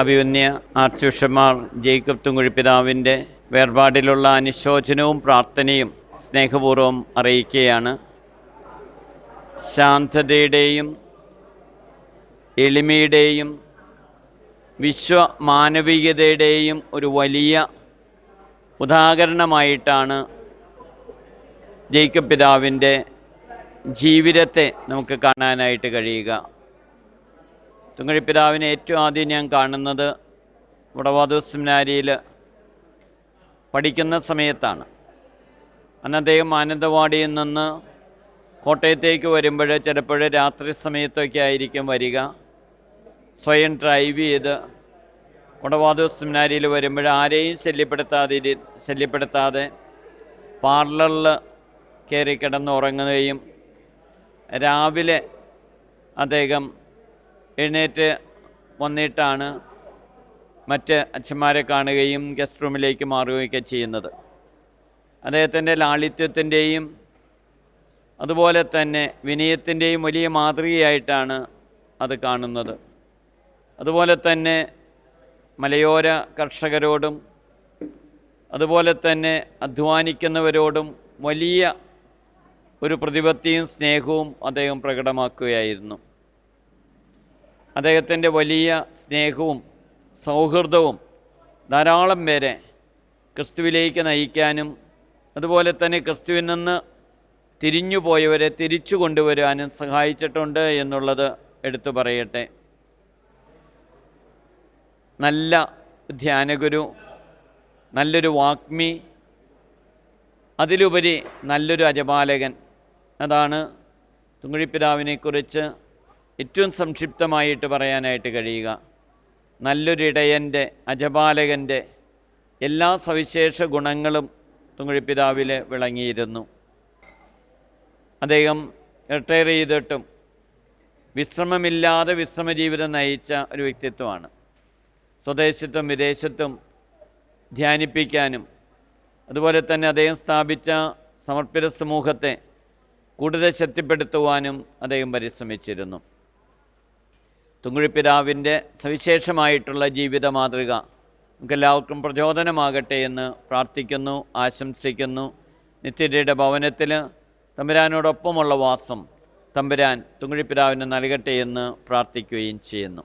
അഭിമന്യ arch ബിഷപ്പ്മാർ Jacob തുങ്കുഴിപ്പിതാവിന്റെ വേർപാടിലുള്ള അനുശോചനവും പ്രാർത്ഥനയും സ്നേഹപൂർവം അറിയിക്കുകയാണ്. ശാന്തതയുടെയും എളിമയുടെയും വിശ്വമാനവികതയുടെയും ഒരു വലിയ ഉദാഹരണമായിട്ടാണ് ജേക്കബ് പിതാവിന്റെ ജീവിതത്തെ നമുക്ക് കാണാനായിട്ട് കഴിയുക. തുങ്ങഴിപ്പിതാവിനെ ഏറ്റവും ആദ്യം ഞാൻ കാണുന്നത് വടവാദു സെമിനാരിയിൽ പഠിക്കുന്ന സമയത്താണ്. അന്ന് അദ്ദേഹം മാനന്തവാടിയിൽ നിന്ന് കോട്ടയത്തേക്ക് വരുമ്പോൾ ചിലപ്പോൾ രാത്രി സമയത്തൊക്കെ ആയിരിക്കും വരിക. സ്വയം ഡ്രൈവ് ചെയ്ത് വടവാദു സെമിനാരിയിൽ വരുമ്പോൾ ആരെയും ശല്യപ്പെടുത്താതെ ശല്യപ്പെടുത്താതെ പാർലറിൽ കയറി കിടന്നുറങ്ങുകയും രാവിലെ അദ്ദേഹം എഴുന്നേറ്റ് വന്നിട്ടാണ് മറ്റ് അച്ഛന്മാരെ കാണുകയും ഗസ്റ്റ് റൂമിലേക്ക് മാറുകയൊക്കെ ചെയ്യുന്നത്. അദ്ദേഹത്തിന്റെ ലാളിത്യത്തിന്റെയും അതുപോലെ തന്നെ വിനയത്തിന്റെയും വലിയ മാതൃകയായിട്ടാണ് അത് കാണുന്നത്. അതുപോലെ തന്നെ മലയോര കർഷകരോടും അതുപോലെ തന്നെ അധ്വാനിക്കുന്നവരോടും വലിയ ഒരു പ്രതിപത്തിയും സ്നേഹവും അദ്ദേഹം പ്രകടമാക്കുകയായിരുന്നു. അദ്ദേഹത്തിന്റെ വലിയ സ്നേഹവും സൗഹൃദവും ധാരാളം പേരെ ക്രിസ്തുവിലേക്ക് നയിക്കാനും അതുപോലെ തന്നെ ക്രിസ്തുവിൽ നിന്ന് തിരിഞ്ഞു പോയവരെ തിരിച്ചു കൊണ്ടുവരാനും സഹായിച്ചിട്ടുണ്ട് എന്നുള്ളത് എടുത്തു പറയട്ടെ. നല്ല ധ്യാനഗുരു നല്ലൊരു വാഗ്മി അതിലുപരി നല്ലൊരു അജപാലകൻ. അതാണ് തുങ്ങഴിപ്പിതാവിനെക്കുറിച്ച് ഏറ്റവും സംക്ഷിപ്തമായിട്ട് പറയാനായിട്ട് കഴിയുക. നല്ലൊരിടയന്റെ അജപാലകന്റെ എല്ലാ സവിശേഷ ഗുണങ്ങളും തുങ്ങഴിപ്പിതാവിൽ വിളങ്ങിയിരുന്നു. അദ്ദേഹം റിട്ടയർ ചെയ്തിട്ടും വിശ്രമമില്ലാതെ വിശ്രമ ജീവിതം നയിച്ച ഒരു വ്യക്തിത്വമാണ്. സ്വദേശത്തും വിദേശത്തും ധ്യാനിപ്പിക്കാനും അതുപോലെ തന്നെ അദ്ദേഹം സ്ഥാപിച്ച സമർപ്പിത സമൂഹത്തെ കൂടുതൽ ശക്തിപ്പെടുത്തുവാനും അദ്ദേഹം പരിശ്രമിച്ചിരുന്നു. തുങ്ങുഴിപ്പിതാവിന്റെ സവിശേഷമായിട്ടുള്ള ജീവിത മാതൃക. നമുക്കെല്ലാവർക്കും പ്രചോദനമാകട്ടെ എന്ന് പ്രാർത്ഥിക്കുന്നു ആശംസിക്കുന്നു. നിത്യതയുടെ ഭവനത്തിൽ തമ്പുരാനോടൊപ്പമുള്ള വാസം തമ്പുരാൻ തുങ്കുഴിപ്പിതാവിന് നൽകട്ടെ എന്ന് പ്രാർത്ഥിക്കുകയും ചെയ്യുന്നു.